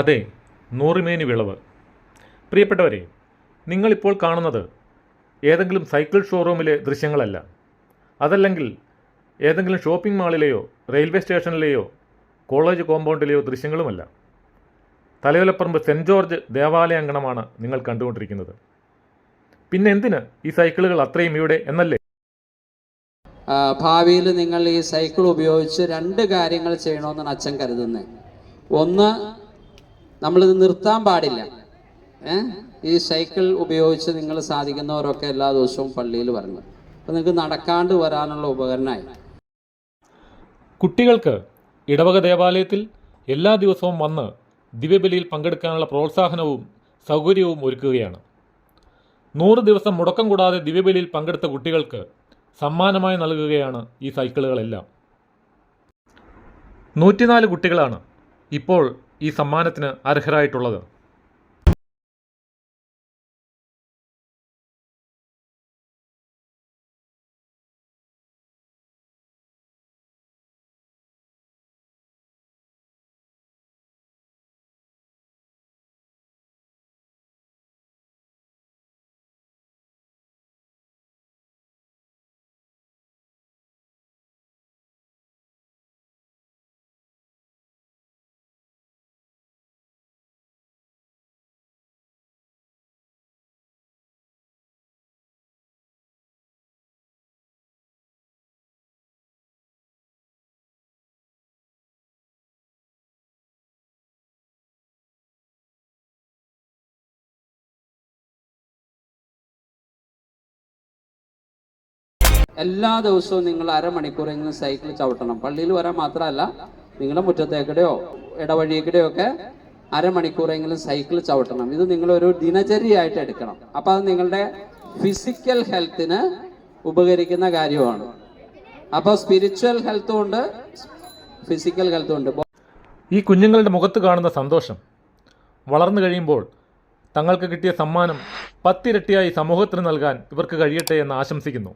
അതെ നൂറുമേനി വിളവ്. പ്രിയപ്പെട്ടവരെ നിങ്ങളിപ്പോൾ കാണുന്നത് ഏതെങ്കിലും സൈക്കിൾ ഷോറൂമിലെ ദൃശ്യങ്ങളല്ല. അതല്ലെങ്കിൽ ഏതെങ്കിലും ഷോപ്പിംഗ് മാളിലെയോ റെയിൽവേ സ്റ്റേഷനിലെയോ കോളേജ് കോമ്പൗണ്ടിലെയോ ദൃശ്യങ്ങളുമല്ല. തലയോലപ്പറമ്പ് സെന്റ് ജോർജ് ദേവാലയ അങ്കണമാണ് നിങ്ങൾ കണ്ടുകൊണ്ടിരിക്കുന്നത്. പിന്നെ എന്തിന് ഈ സൈക്കിളുകൾ അത്രയും ഇവിടെ എന്നല്ലേ? ഭാവിയിൽ നിങ്ങൾ ഈ സൈക്കിൾ ഉപയോഗിച്ച് രണ്ട് കാര്യങ്ങൾ ചെയ്യണമെന്നാണ് അച്ഛൻ കരുതുന്നത്. ഒന്ന് നമ്മളിത് നിർത്താൻ പാടില്ല. ഈ സൈക്കിൾ ഉപയോഗിച്ച് നിങ്ങൾ സാധിക്കുന്നവരൊക്കെ എല്ലാ ദിവസവും പള്ളിയിൽ വരണം. അപ്പം നിങ്ങൾക്ക് നടക്കാണ്ട് വരാനുള്ള ഉപകരണമായി കുട്ടികൾക്ക് ഇടവക ദേവാലയത്തിൽ എല്ലാ ദിവസവും വന്ന് ദിവ്യബലിയിൽ പങ്കെടുക്കാനുള്ള പ്രോത്സാഹനവും സൗകര്യവും ഒരുക്കുകയാണ്. നൂറ് ദിവസം മുടക്കം കൂടാതെ ദിവ്യബലിയിൽ പങ്കെടുത്ത കുട്ടികൾക്ക് സമ്മാനമായി നൽകുകയാണ് ഈ സൈക്കിളുകളെല്ലാം. നൂറ്റിനാല് കുട്ടികളാണ് ഇപ്പോൾ ഈ സമ്മാനത്തിന് അർഹരായിട്ടുള്ളത്? എല്ലാ ദിവസവും നിങ്ങൾ അരമണിക്കൂറെങ്കിലും സൈക്കിൾ ചവിട്ടണം. പള്ളിയിൽ വരാൻ മാത്രമല്ല നിങ്ങളുടെ മുറ്റത്തേക്കിടെയോ ഇടവഴിയിലൂടെയോ ഒക്കെ അരമണിക്കൂറെങ്കിലും സൈക്കിൾ ചവിട്ടണം. ഇത് നിങ്ങളൊരു ദിനചര്യയായിട്ട് എടുക്കണം. അപ്പൊ അത് നിങ്ങളുടെ ഫിസിക്കൽ ഹെൽത്തിന് ഉപകരിക്കുന്ന കാര്യമാണ്. അപ്പോൾ സ്പിരിച്വൽ ഹെൽത്തും ഉണ്ട് ഫിസിക്കൽ ഹെൽത്തും ഉണ്ട്. ഈ കുഞ്ഞുങ്ങളുടെ മുഖത്ത് കാണുന്ന സന്തോഷം വളർന്നു കഴിയുമ്പോൾ തങ്ങൾക്ക് കിട്ടിയ സമ്മാനം പത്തിരട്ടിയായി സമൂഹത്തിന് നൽകാൻ ഇവർക്ക് കഴിയട്ടെ എന്ന് ആശംസിക്കുന്നു.